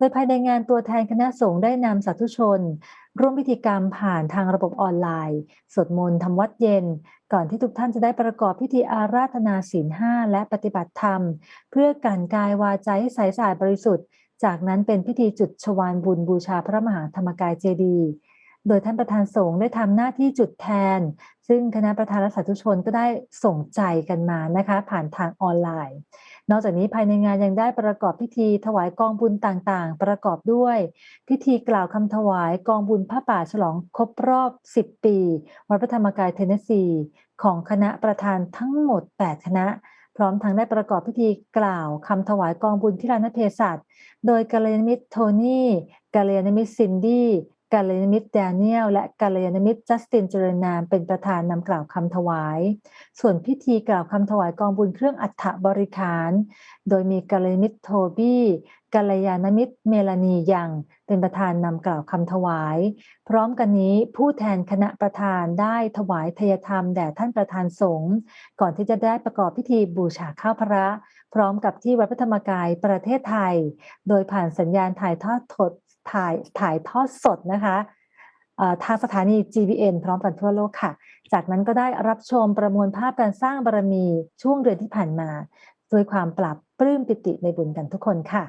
โดยภายในงานตัวแทนคณะสงฆ์ได้นำสาธุชน ร่วมพิธีกรรมผ่านทางระบบออนไลน์สวดมนต์ทำวัดเย็น ก่อนที่ทุกท่านจะได้ประกอบพิธีอาราธนาศีลห้าและปฏิบัติธรรม เพื่อการกายวาจาให้ใสสะอาดบริสุทธิ์ จากนั้นเป็นพิธีจุดชวานบุญบูชาพระมหาธรรมกายเจดีย์โดยท่านประธานสงฆ์ได้ทำหน้าที่จุดแทน ซึ่งคณะประธานและสาธุชนก็ได้ส่งใจกันมานะคะ ผ่านทางออนไลน์ นอกจากนี้ภายในงานยังได้ประกอบพิธีถวายกองบุญต่างๆ ประกอบด้วย พิธีกล่าวคำถวายกองบุญพระป่าฉลองครบรอบ 10 ปีวัดพระธรรมกายเทนเนสซีของคณะประธานทั้งหมด 8 คณะ พร้อมทั้งได้ประกอบพิธีกล่าวคำถวายกองบุญที่ลานเพศัตโดยกัลยาณมิตรโทนี่กัลยาณมิตรซินดี้ กัลยามิตรแดเนียลและกัลยามิตรจัสตินเจริญนามเป็นประธานนำกล่าวคำถวาย ส่วนพิธีกล่าวคำถวายกองบุญเครื่องอัฐบริขาร โดยมีกัลยามิตรโทบี้กัลยาณมิตรเมลานียังเป็นประธานนำกล่าวคำถวาย พร้อมกันนี้ผู้แทนคณะประธานได้ถวายทยธรรมแด่ท่านประธานสงฆ์ก่อนที่จะได้ประกอบพิธีบูชาข้าวพระ พร้อมกับที่วัดพระธรรมกายประเทศไทย โดยผ่านสัญญาณถ่ายทอดสด ถ่ายถ่ายทอดสดนะคะทางสถานี GBN พร้อมกันทั่วโลกค่ะ จากนั้นก็ได้รับชมประมวลภาพการสร้างบารมีช่วงเดือนที่ผ่านมา ด้วยความปรับปลื้มปิติในบุญกันทุกคนค่ะ